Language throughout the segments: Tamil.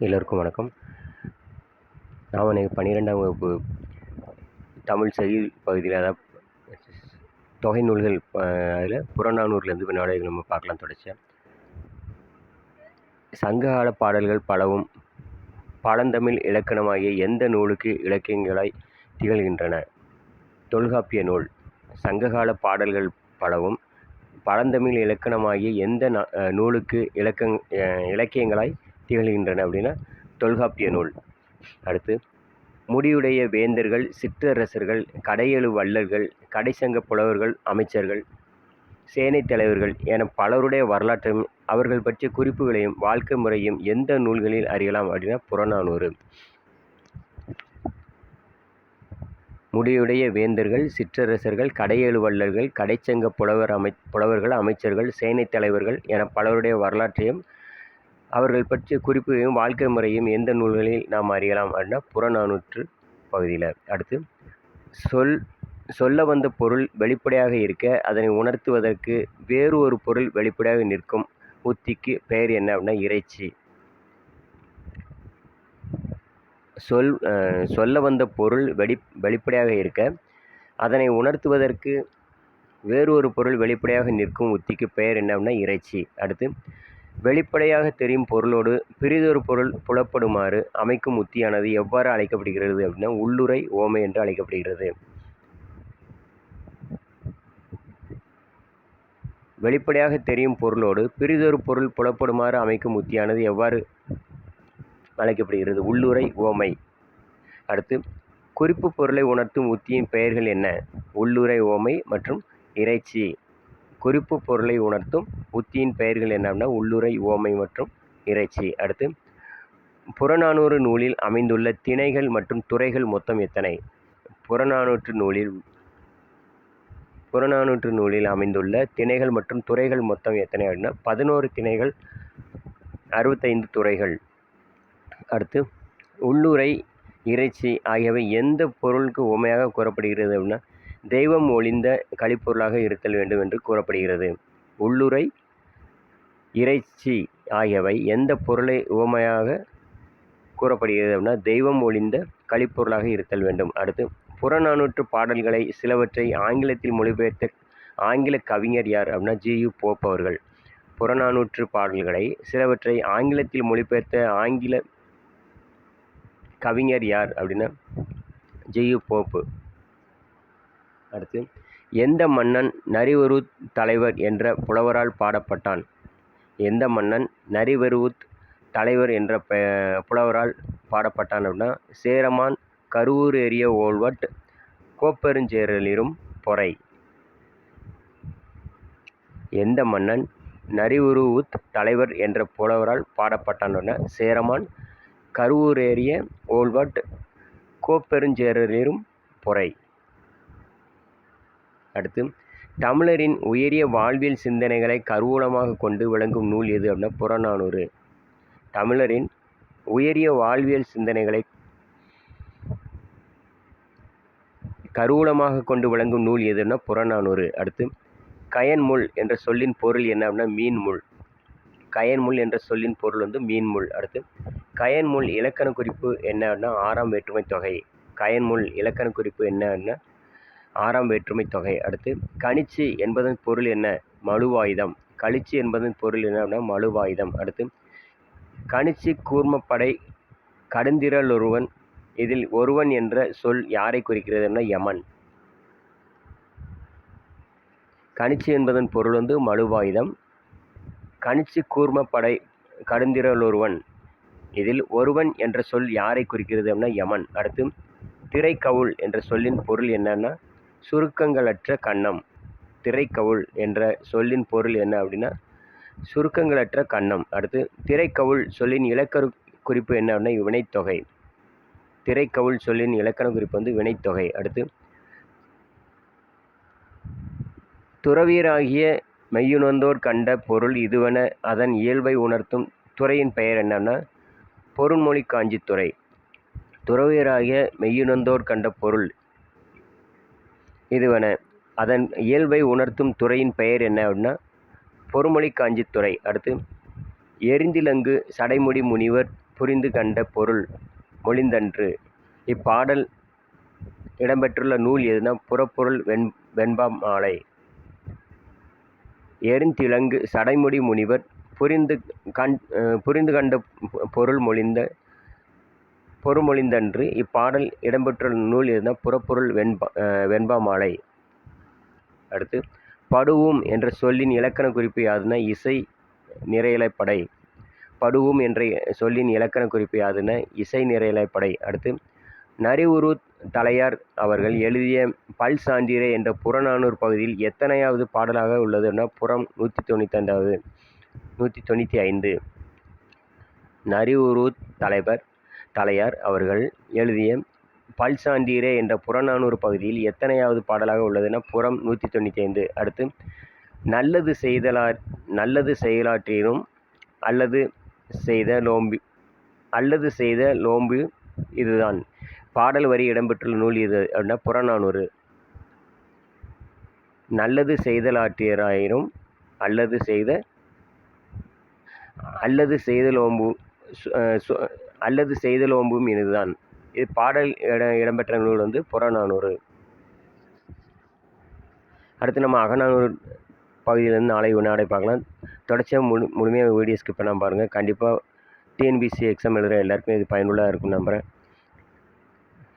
எல்லோருக்கும் வணக்கம். நான் எனக்கு பன்னிரெண்டாம் வகுப்பு தமிழ் செய்யுள் பகுதியில் அதாவது தொகை நூல்கள் அதில் புறநானூர்லேருந்து நாடகங்கள் நம்ம பார்க்கலாம் தொடர்ச்சியாக சங்ககால பாடல்கள் பலவும் பழந்தமிழ் இலக்கணமாகிய எந்த நூலுக்கு இலக்கியங்களாய் திகழ்கின்றன? தொல்காப்பிய நூல் சங்ககால பாடல்கள் பலவும் பழந்தமிழ் இலக்கணமாகிய எந்த நூலுக்கு இலக்கங் இலக்கியங்களாய் திகழ்கின்றன அப்படின்னா தொல்காப்பிய நூல். அடுத்து முடியுடைய வேந்தர்கள் சிற்றரசர்கள் கடையெழு வள்ளல்கள் கடைசங்க புலவர்கள் அமைச்சர்கள் சேனை தலைவர்கள் என பலருடைய வரலாற்றையும் அவர்கள் பற்றிய குறிப்புகளையும் வாழ்க்கை முறையும் எந்த நூல்களில் அறியலாம் அப்படின்னா புறநானூறு. முடியுடைய வேந்தர்கள் சிற்றரசர்கள் கடையெழு வள்ளல்கள் கடைச்சங்க புலவர் அமை புலவர்கள் அமைச்சர்கள் சேனை தலைவர்கள் என பலருடைய வரலாற்றையும் அவர்கள் பற்றிய குறிப்புகளையும் வாழ்க்கை முறையும் எந்த நூல்களில் நாம் அறியலாம் அப்படின்னா புறநானூற்று பகுதியில். அடுத்து சொல் சொல்ல வந்த பொருள் வெளிப்படையாக இருக்க அதனை உணர்த்துவதற்கு வேறு ஒரு பொருள் வெளிப்படையாக நிற்கும். உத்திக்கு பெயர் என்ன அப்படின்னா இறைச்சி. சொல் சொல்ல வந்த பொருள் வெளி வெளிப்படையாக இருக்க அதனை உணர்த்துவதற்கு வேறு ஒரு பொருள் வெளிப்படையாக நிற்கும். உத்திக்கு பெயர் என்ன அப்படின்னா இறைச்சி. அடுத்து வெளிப்படையாக தெரியும் பொருளோடு பிறிதொரு பொருள் புலப்படுமாறு அமைக்கும் உத்தியானது எவ்வாறு அழைக்கப்படுகிறது அப்படின்னா உள்ளுரை ஓமை என்று அழைக்கப்படுகிறது. வெளிப்படையாக தெரியும் பொருளோடு பிறிதொரு பொருள் புலப்படுமாறு அமைக்கும் உத்தியானது எவ்வாறு அழைக்கப்படுகிறது? உள்ளுரை ஓமை. அடுத்து குறிப்பு பொருளை உணர்த்தும் உத்தியின் பெயர்கள் என்ன? உள்ளுரை ஓமை மற்றும் இறைச்சி. குறிப்பு பொருளை உணர்த்தும் உத்தியின் பெயர்கள் என்னன்னா உள்ளுரை ஓமை மற்றும் இறைச்சி. அடுத்து புறநானூறு நூலில் அமைந்துள்ள திணைகள் மற்றும் துறைகள் மொத்தம் எத்தனை? புறநானூற்று நூலில் புறநானூற்று நூலில் அமைந்துள்ள திணைகள் மற்றும் துறைகள் மொத்தம் எத்தனை அப்படின்னா பதினோரு திணைகள் அறுபத்தைந்து துறைகள். அடுத்து உள்ளுரை இறைச்சி ஆகியவை எந்த பொருளுக்கு உண்மையாக கூறப்படுகிறது அப்படின்னா தெய்வம் ஒளிந்த கழிப்பொருளாக இருத்தல் வேண்டும் என்று கூறப்படுகிறது. உள்ளுரை இறைச்சி ஆகியவை எந்த பொருளை உவமையாக கூறப்படுகிறது அப்படின்னா தெய்வம் ஒளிந்த கழிப்பொருளாக இருத்தல் வேண்டும். அடுத்து புறநானூற்று பாடல்களை சிலவற்றை ஆங்கிலத்தில் மொழிபெயர்த்த ஆங்கில கவிஞர் யார் அப்படின்னா ஜியு போப் அவர்கள். புறநானூற்று பாடல்களை சிலவற்றை ஆங்கிலத்தில் மொழிபெயர்த்த ஆங்கில கவிஞர் யார் அப்படின்னா ஜியு போப்பு. அடுத்து எந்த மன்னன் நரிவருத் தலைவர் என்ற புலவரால் பாடப்பட்டான்? எந்த மன்னன் நரிவருவுத் தலைவர் என்ற புலவரால் பாடப்பட்டான் அப்படின்னா சேரமான் கருவூர் ஏறிய ஓல்வட் கோப்பெருஞ்சேரலிரும் பொறை. எந்த மன்னன் நரிவுருவுத் தலைவர் என்ற புலவரால் பாடப்பட்டான் சேரமான் கருவூர் ஏறிய ஓல்வட் கோப்பெருஞ்சேரலிரும் பொறை. அடுத்து தமிழரின் உயரிய வாழ்வியல் சிந்தனைகளை கருவூலமாக கொண்டு விளங்கும் நூல் எது அப்படின்னா புறநானூறு. தமிழரின் உயரிய வாழ்வியல் சிந்தனைகளை கருவூலமாக கொண்டு விளங்கும் நூல் எதுன்னா புறநானூறு. அடுத்து கயன்முள் என்ற சொல்லின் பொருள் என்ன அப்படின்னா மீன்முள் கயன்முள் என்ற சொல்லின் பொருள் வந்து மீன்முள் அடுத்து கயன்முள் இலக்கண குறிப்பு என்னன்னா ஆறாம் வேற்றுமை தொகை. கயன்முள் இலக்கண குறிப்பு என்னன்னா ஆறாம் வேற்றுமை தொகை. அடுத்து கணிச்சு என்பதன் பொருள் என்ன? மழுவாயுதம். கழிச்சு என்பதன் பொருள் என்ன அப்படின்னா மழுவாயுதம். அடுத்து கணிச்சு கூர்மப்படை கடுந்திரல் ஒருவன் இதில் ஒருவன் என்ற சொல் யாரை குறிக்கிறது அப்படின்னா யமன். கணிச்சு என்பதன் பொருள் வந்து மழுவாயுதம். கணிச்சு கூர்மப்படை கடுந்திரல் ஒருவன் இதில் ஒருவன் என்ற சொல் யாரை குறிக்கிறது அப்படின்னா யமன். அடுத்து திரைக்கவுள் என்ற சொல்லின் பொருள் என்னன்னா சுருக்கங்களற்ற கன்னம் திரைக்கவுள் என்ற சொல்லின் பொருள் என்ன அப்படின்னா சுருக்கங்களற்ற கன்னம் அடுத்து திரைக்கவுள் சொல்லின் இலக்கண குறிப்பு என்ன அப்படின்னா வினைத்தொகை. திரைக்கவுள் சொல்லின் இலக்கண குறிப்பு வந்து வினைத்தொகை. அடுத்து துறவியராகிய மெய்யுணர்ந்தோர் கண்ட பொருள் இதுவென அதன் இயல்பை உணர்த்தும் துறையின் பெயர் என்னன்னா பொருண்மொழி காஞ்சித்துறை. துறவியராகிய மெய்யுணர்ந்தோர் கண்ட பொருள் இதுவென. அதன் இயல்பை உணர்த்தும் துறையின் பெயர் என்ன அப்படின்னா பொறுமொழி காஞ்சித்துறை அடுத்து எரிந்திலங்கு சடைமுடி முனிவர் புரிந்து கண்ட பொருள் மொழிந்தன்று. இப்பாடல் இடம்பெற்றுள்ள நூல் எதுனா புறப்பொருள் வெண் வெண்பா மாலை எருந்திலங்கு சடைமுடி முனிவர் புரிந்து கண் புரிந்து கண்ட பொருள் மொழிந்த பொருமொழிந்தன்று இப்பாடல் இடம்பெற்றுள்ள நூல் இருந்த புறப்பொருள் வெண்பா வெண்பா மாலை அடுத்து படுவும் என்ற சொல்லின் இலக்கண குறிப்பு யாதுன்னா இசை நிறையலைப்படை. படுவும் என்ற சொல்லின் இலக்கண குறிப்பு யாதுன்னா இசை நிறையலைப்படை. அடுத்து நரிவுரு தலையார் அவர்கள் எழுதிய பல் சான்றிரே என்ற புறநானூர் பகுதியில் எத்தனையாவது பாடலாக உள்ளதுன்னா புறம் நூற்றி தொண்ணூத்தைந்தாவது நூற்றி தொண்ணூற்றி ஐந்து. நரிவுரு தலைவர் தலையார் அவர்கள் எழுதிய பல் என்ற புறநானூறு பகுதியில் எத்தனையாவது பாடலாக உள்ளதுன்னா புறம் நூற்றி தொண்ணூற்றி ஐந்து அடுத்து நல்லது செய்தலா நல்லது செயலாற்றினும் அல்லது செய்த நோம்பு அல்லது செய்த நோம்பு இதுதான். பாடல் வரி இடம்பெற்றுள்ள நூல் இது அப்படின்னா புறநானூறு. நல்லது செய்தலாற்றியராயினும் அல்லது செய்த அல்லது செய்தலோம்பு சு- அல்லது செய்தல் ஓம்பும் செய்தலோம்பும் இதுதான் இது பாடல் இட இடம்பெற்ற நூல் வந்து புறநானூறு. அடுத்து நம்ம அகநானூறு பகுதியிலேருந்து நாளை வினாடை பார்க்கலாம். தொடர்ச்சியாக முழு முழுமையாக வீடியோ ஸ்கிப் பண்ணாமல் பாருங்கள் கண்டிப்பாக டிஎன்பிசி எக்ஸாம் எழுதுகிற எல்லாருக்குமே இது பயனுள்ளதாக இருக்கும் நம்புகிறேன்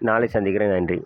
நாளை சந்திக்கிறேன். நன்றி.